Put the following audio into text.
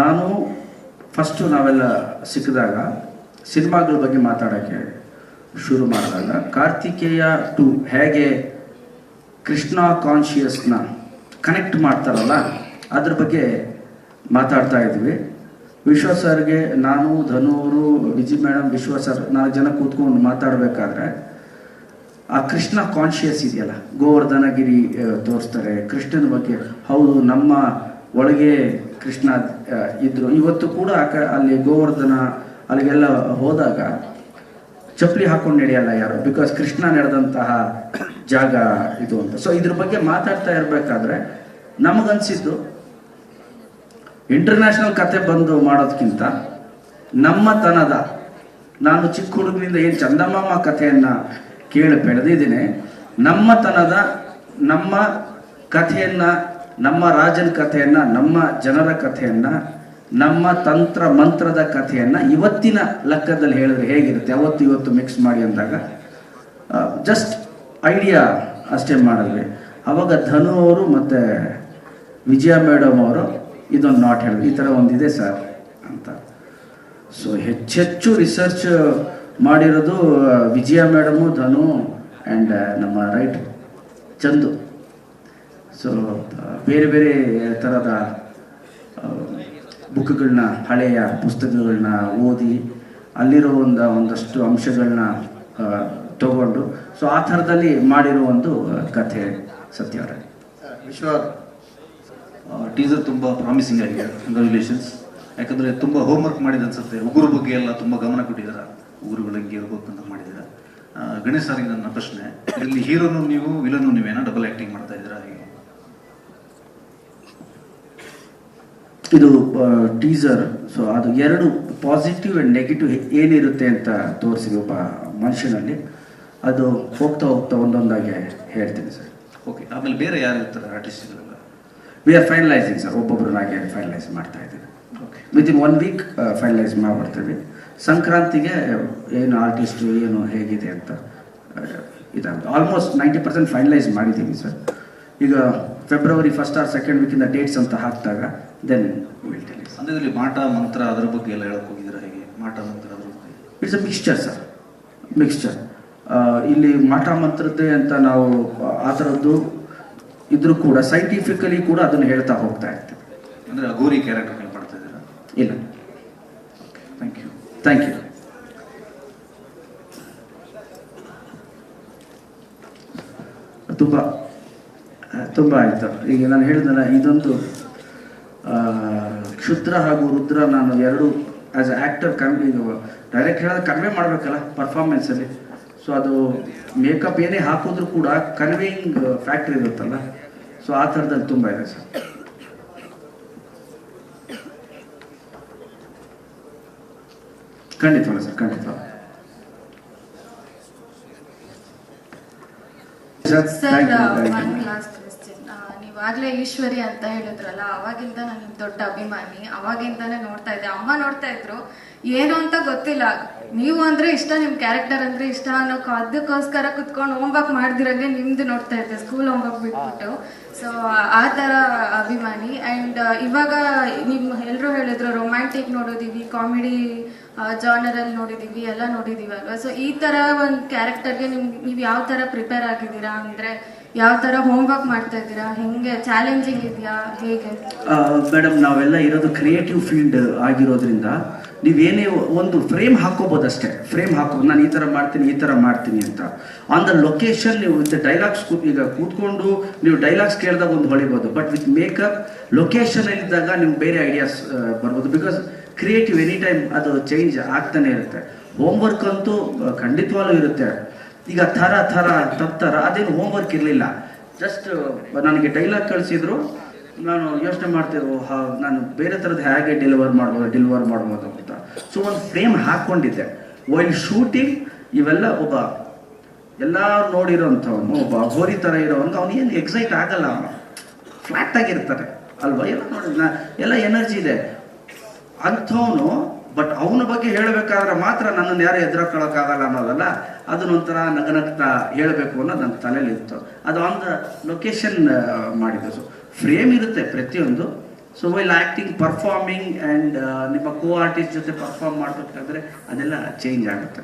ನಾನು ಫಸ್ಟು ನಾವೆಲ್ಲ ಸಿಕ್ಕಿದಾಗ ಸಿನಿಮಾಗಳ ಬಗ್ಗೆ ಮಾತಾಡೋಕ್ಕೆ ಶುರು ಮಾಡಿದಾಗ ಕಾರ್ತಿಕೇಯ ಟು ಹೇಗೆ ಕೃಷ್ಣ ಕಾನ್ಶಿಯಸ್ನ ಕನೆಕ್ಟ್ ಮಾಡ್ತಾರಲ್ಲ, ಅದ್ರ ಬಗ್ಗೆ ಮಾತಾಡ್ತಾ ಇದ್ವಿ. ವಿಶ್ವ ಸರ್ಗೆ ನಾನು, ಧನೂರು ವಿಜಿ ಮೇಡಮ್ ವಿಶ್ವ ಸರ್ ನಾಲ್ಕು ಜನ ಕೂತ್ಕೊಂಡು ಮಾತಾಡಬೇಕಾದ್ರೆ, ಆ ಕೃಷ್ಣ ಕಾನ್ಶಿಯಸ್ ಇದೆಯಲ್ಲ, ಗೋವರ್ಧನಗಿರಿ ತೋರಿಸ್ತಾರೆ. ಕೃಷ್ಣನ ಬಗ್ಗೆ, ಹೌದು, ನಮ್ಮ ಒಳಗೆ ಕೃಷ್ಣ ಇದ್ರು. ಇವತ್ತು ಕೂಡ ಅಲ್ಲಿ ಗೋವರ್ಧನ ಅಲ್ಲಿಗೆಲ್ಲ ಹೋದಾಗ ಚಪ್ಪಲಿ ಹಾಕೊಂಡು ನಡೆಯಲ್ಲ ಯಾರು? ಬಿಕಾಸ್ ಕೃಷ್ಣ ನಡೆದಂತಹ ಜಾಗ ಇದು ಅಂತ. ಸೊ ಇದ್ರ ಬಗ್ಗೆ ಮಾತಾಡ್ತಾ ಇರಬೇಕಾದ್ರೆ ನಮಗನ್ಸಿದ್ದು ಇಂಟರ್ನ್ಯಾಷನಲ್ ಕತೆ ಬಂದು ಮಾಡೋದಕ್ಕಿಂತ ನಮ್ಮ ತನದ ನಾನು ಚಿಕ್ಕ ಹುಡುಗನಿಂದ ಏನು ಚಂದಮಾಮ ಕಥೆಯನ್ನ ಕೇಳಿ ಬೆಳೆದಿದ್ದೀನಿ ನಮ್ಮ ತನದ ನಮ್ಮ ಕಥೆಯನ್ನ ನಮ್ಮ ರಾಜನ ಕಥೆಯನ್ನ, ನಮ್ಮ ಜನರ ಕಥೆಯನ್ನ, ನಮ್ಮ ತಂತ್ರ ಮಂತ್ರದ ಕಥೆಯನ್ನ ಇವತ್ತಿನ ಲೆಕ್ಕದಲ್ಲಿ ಹೇಳಿದ್ರೆ ಹೇಗಿರುತ್ತೆ? ಅವತ್ತು ಇವತ್ತು ಮಿಕ್ಸ್ ಮಾಡಿ ಅಂದಾಗ ಜಸ್ಟ್ ಐಡಿಯಾ ಅಷ್ಟೇ ಮಾಡಿದ್ವಿ. ಅವಾಗ ಧನು ಅವರು ಮತ್ತೆ ವಿಜಯ ಮೇಡಮ್ ಅವರು ಇದೊಂದು ನಾಟ್ ಹೇಳಿದ್ರು. ಈ ಥರ ಒಂದಿದೆ ಸರ್ ಅಂತ. ಸೊ ಹೆಚ್ಚೆಚ್ಚು ರಿಸರ್ಚ್ ಮಾಡಿರೋದು ವಿಜಯ ಮೇಡಮು ಧನು ಆ್ಯಂಡ್ ನಮ್ಮ ರೈಟ್ ಚಂದು. ಸೊ ಬೇರೆ ಬೇರೆ ಥರದ ಬುಕ್ಗಳನ್ನ ಹಳೆಯ ಪುಸ್ತಕಗಳನ್ನ ಓದಿ ಅಲ್ಲಿರೋ ಒಂದು, ಒಂದಷ್ಟು ಅಂಶಗಳನ್ನ ತಗೊಂಡು ಸೊ ಆ ಥರದಲ್ಲಿ ಮಾಡಿರೋ ಒಂದು ಕಥೆ ಕಥೆ ಸತ್ಯವರ ವಿಶ್ವ ಟೀಸರ್ ತುಂಬ ಪ್ರಾಮಿಸಿಂಗ್ ಆಗಿದೆ. ಕಂಗ್ರ್ಯಾಚುಲೇಷನ್ಸ್ ಯಾಕಂದ್ರೆ ತುಂಬ ಹೋಮ್ವರ್ಕ್ ಮಾಡಿದ ಅನ್ಸುತ್ತೆ. ಉಗುರು ಬಗ್ಗೆ ಎಲ್ಲ ತುಂಬ ಗಮನ ಕೊಟ್ಟಿದ್ದಾರೆ ಉಗುರುಗಳು ಹೆಂಗೆ ಹೋಗ್ಬೇಕು ಅಂತ ಗಣೇಶ್ ಸಾರಿಗೆ ನನ್ನ ಪ್ರಶ್ನೆ. ಇಲ್ಲಿ ಹೀರೋನು ನೀವು ವಿಲನು ನೀವೇನೋ ಡಬಲ್ ಆಕ್ಟಿಂಗ್ ಮಾಡ್ತಾ ಇದ್ದೀರಾ? ಇದು ಟೀಸರ್ ಸೊ ಅದು ಎರಡು ಪಾಸಿಟಿವ್ ಆ್ಯಂಡ್ ನೆಗೆಟಿವ್ ಏನಿರುತ್ತೆ ಅಂತ ತೋರಿಸಿದ್ವಿ ಒಬ್ಬ ಮನುಷ್ಯನಲ್ಲಿ. ಅದು ಹೋಗ್ತಾ ಹೋಗ್ತಾ ಒಂದೊಂದಾಗಿ ಹೇಳ್ತೀನಿ ಸರ್. ಓಕೆ ಆಮೇಲೆ ಬೇರೆ ಯಾರು ಇರ್ತಾರೆ ಆರ್ಟಿಸ್ಟ್ಗಳೆಲ್ಲ ವಿ ಆರ್ ಫೈನಲೈಸಿಂಗ್ ಸರ್ ಒಬ್ಬೊಬ್ಬರನ್ನಾಗಿ ಫೈನಲೈಸ್ ಮಾಡ್ತಾ ಇದ್ದೀವಿ. Okay within one week finalise ಮಾಡ್ಬಿಡ್ತೀವಿ. ಸಂಕ್ರಾಂತಿಗೆ ಏನು ಆರ್ಟಿಸ್ಟು ಏನು ಹೇಗಿದೆ ಅಂತ ಇದಾಗುತ್ತೆ. ಆಲ್ಮೋಸ್ಟ್ ನೈಂಟಿ ಪರ್ಸೆಂಟ್ ಫೈನಲೈಸ್ ಮಾಡಿದ್ದೀವಿ ಸರ್ ಈಗ ಫೆಬ್ರವರಿ ಫಸ್ಟ್ ಆರ್ ಸೆಕೆಂಡ್ ವೀಕಿಂದ ಡೇಟ್ಸ್ ಅಂತ ಹಾಕಿದಾಗ ದೆನ್ ವಿಲ್ ಟೆಲ್ ಅಂದ್ರೆ ಇದರಲ್ಲಿ ಮಾಟ ಮಂತ್ರ ಅದರ ಬಗ್ಗೆ ಎಲ್ಲ ಹೇಳಕ್ ಹೋಗಿದ್ದೀರಾ ಹೇಗೆ? ಮಾಟ ಮಂತ್ರ ಅದ್ರ ಬಗ್ಗೆ. It's a mixture sir mixture ಇಲ್ಲಿ ಮಾಟ ಮಂತ್ರದ್ದೇ ಅಂತ ನಾವು ಆ ಥರದ್ದು ಇದ್ರೂ ಕೂಡ ಸೈಂಟಿಫಿಕಲಿ ಕೂಡ ಅದನ್ನು ಹೇಳ್ತಾ ಹೋಗ್ತಾ ಇರ್ತೀವಿ. ಅಂದ್ರೆ ಅಗೋರಿ ಕ್ಯಾರೆಕ್ಟರ್ ಮಾಡ್ತಾ ಇದ್ದೀರಾ? ಇಲ್ಲ. ಥ್ಯಾಂಕ್ ಯು ಥ್ಯಾಂಕ್ ಯು ತುಂಬ ತುಂಬ ಆಯಿತು. ಈಗ ನಾನು ಹೇಳಿದ್ನಲ್ಲ, ಇದೊಂದು ಕ್ಷುದ್ರ ಹಾಗೂ ರುದ್ರ ನಾನು ಎರಡು ಆ್ಯಸ್ ಅ ಆ್ಯಕ್ಟರ್ ಕಮ್ಮಿ ಡೈರೆಕ್ಟ್ ಹೇಳಿದ್ರೆ ಕನ್ವೆ ಮಾಡಬೇಕಲ್ಲ ಪರ್ಫಾರ್ಮೆನ್ಸಲ್ಲಿ ಸೊ ಅದು ಮೇಕಪ್ ಏನೇ ಹಾಕಿದ್ರು ಕೂಡ ಕನ್ವೇಯಿಂಗ್ ಫ್ಯಾಕ್ಟ್ರಿ ಇರುತ್ತಲ್ಲ. ಸೊ ಆ ಥರದಲ್ಲಿ ತುಂಬ ಇದೆ ಸರ್. ಖಂಡಿತವಲ್ಲ ಸರ್ ಖಂಡಿತ ಸರ್ ಒನ್ ಲಾಸ್ಟ್ ಕ್ವೆಶ್ಚನ್ ನೀವಾಗ್ಲೇ ಈಶ್ವರಿ ಅಂತ ಹೇಳಿದ್ರಲ್ಲ ಅವಾಗಿಂದ ನಾನು ದೊಡ್ಡ ಅಭಿಮಾನಿ ಅವಾಗಿಂದಾನೇ ನೋಡ್ತಾ ಇದ್ದೆ. ಅಮ್ಮ ನೋಡ್ತಾ ಇದ್ರು ಏನು ಅಂತ ಗೊತ್ತಿಲ್ಲ. ನೀವು ಅಂದ್ರೆ ಇಷ್ಟ, ನಿಮ್ ಕ್ಯಾರೆಕ್ಟರ್ ಅಂದ್ರೆ ಇಷ್ಟ ಅನ್ನೋ ಕ- ಅದಕ್ಕೋಸ್ಕರ ಕುತ್ಕೊಂಡು ಹೋಮ್ವರ್ಕ್ ಮಾಡ್ದಿರಂಗೆ ನಿಮ್ದು ನೋಡ್ತಾ ಇದ್ದೆ ಸ್ಕೂಲ್ ಹೋಮ್ವರ್ಕ್ ಬಿಟ್ಬಿಟ್ಟು. ಸೊ ಆ ತರ ಅಭಿಮಾನಿ. ಅಂಡ್ ಇವಾಗ ನಿಮ್ ಎಲ್ರು ಹೇಳಿದ್ರು ರೊಮ್ಯಾಂಟಿಕ್ ನೋಡಿದೀವಿ ಕಾಮಿಡಿ ಜಾನರ್ ಅಲ್ಲಿ ನೋಡಿದೀವಿ, ಎಲ್ಲ ನೋಡಿದೀವಿ ಅಲ್ವಾ? ಸೊ ಈ ತರ ಒಂದು ಕ್ಯಾರೆಕ್ಟರ್ಗೆ ನಿಮ್ ನೀವು ಯಾವ ತರ ಪ್ರಿಪೇರ್ ಆಗಿದ್ದೀರಾ? ಅಂದ್ರೆ ಯಾವ ತರ ಹೋಮ್ವರ್ಕ್ ಮಾಡ್ತಾ ಇದ್ದೀರಾ? ಹೆಂಗೆ ಚಾಲೆಂಜಿಂಗ್ ಇದೆಯಾ? ಹೇಗೆ? ಮೇಡಮ್ ನಾವೆಲ್ಲ ಇರೋದು ಕ್ರಿಯೇಟಿವ್ ಫೀಲ್ಡ್ ಆಗಿರೋದ್ರಿಂದ ನೀವೇನೇ ಒಂದು ಫ್ರೇಮ್ ಹಾಕೋಬೋದಷ್ಟೇ. ಫ್ರೇಮ್ ಹಾಕೋದು ನಾನು ಈ ಥರ ಮಾಡ್ತೀನಿ, ಈ ಥರ ಮಾಡ್ತೀನಿ ಅಂತ. ಆನ್ ದ ಲೊಕೇಶನ್ ನೀವು ವಿತ್ ಡೈಲಾಗ್ಸ್ ಈಗ ಕೂತ್ಕೊಂಡು ನೀವು ಡೈಲಾಗ್ಸ್ ಕೇಳಿದಾಗ ಒಂದು ಹೊಳಿಬೋದು. ಬಟ್ ವಿತ್ ಮೇಕಪ್ ಲೊಕೇಶನ್ ಇದ್ದಾಗ ನಿಮ್ಗೆ ಬೇರೆ ಐಡಿಯಾಸ್ ಬರ್ಬೋದು. ಬಿಕಾಸ್ ಕ್ರಿಯೇಟಿವ್ ಎನಿ ಟೈಮ್ ಅದು ಚೇಂಜ್ ಆಗ್ತಾನೆ ಇರುತ್ತೆ. ಹೋಮ್ವರ್ಕ್ ಅಂತೂ ಖಂಡಿತವಾಗ್ಲೂ ಇರುತ್ತೆ. ಈಗ ಥರ ಥರ ತತ್ತರ ಅದೇನು ಹೋಮ್ವರ್ಕ್ ಇರಲಿಲ್ಲ. ಜಸ್ಟ್ ನನಗೆ ಡೈಲಾಗ್ ಕಳಿಸಿದ್ರು. ನಾನು ಯೋಚನೆ ಮಾಡ್ತಿದ್ರು ಹಾ, ನಾನು ಬೇರೆ ಥರದ್ದು ಹೇಗೆ ಡೆಲಿವರ್ ಮಾಡ್ಬೋದು ಡೆಲಿವರ್ ಮಾಡ್ಬೋದು. ಸೊ ಒಂದು ಫ್ರೇಮ್ ಹಾಕ್ಕೊಂಡಿದ್ದೆ ವೈಲ್ ಶೂಟಿಂಗ್ ಇವೆಲ್ಲ ಒಬ್ಬ ಎಲ್ಲ ನೋಡಿರೋಂಥವನು ಒಬ್ಬ ಅಘೋರಿ ಥರ ಇರೋವನ್ಗೆ ಅವನು ಏನು ಎಕ್ಸೈಟ್ ಆಗಲ್ಲ ಅವನು. ಫ್ಲಾಟ್ ಆಗಿರ್ತಾರೆ. ಅಲ್ವಾ? ಎಲ್ಲ ನೋಡಿ ಎಲ್ಲ ಎನರ್ಜಿ ಇದೆ. ಅಂಥವನು ಬಟ್ ಅವನ ಬಗ್ಗೆ ಹೇಳಬೇಕಾದ್ರೆ ಮಾತ್ರ ನನ್ನನ್ನು ಯಾರು ಎದುರಾಕೊಳ್ಳೋಕ್ಕಾಗಲ್ಲ ಅನ್ನೋದಲ್ಲ. ಅದನ್ನೊಂಥರ ನಗನಗ್ತಾ ಹೇಳಬೇಕು ಅನ್ನೋದು ನನ್ನ ತಲೆಯಲ್ಲಿ ಇತ್ತು ಅದು ಆನ್ ಲೊಕೇಶನ್ ಮಾಡಿದ್ದು. ಫ್ರೇಮ್ ಇರುತ್ತೆ ಪ್ರತಿಯೊಂದು. So while acting performing and ನಿಮ್ಮ ಕೋ ಆರ್ಟಿಸ್ಟ್ ಜೊತೆ ಪರ್ಫಾರ್ಮ್ ಮಾಡಬೇಕಾದ್ರೆ ಅದೆಲ್ಲ ಚೇಂಜ್ ಆಗುತ್ತೆ.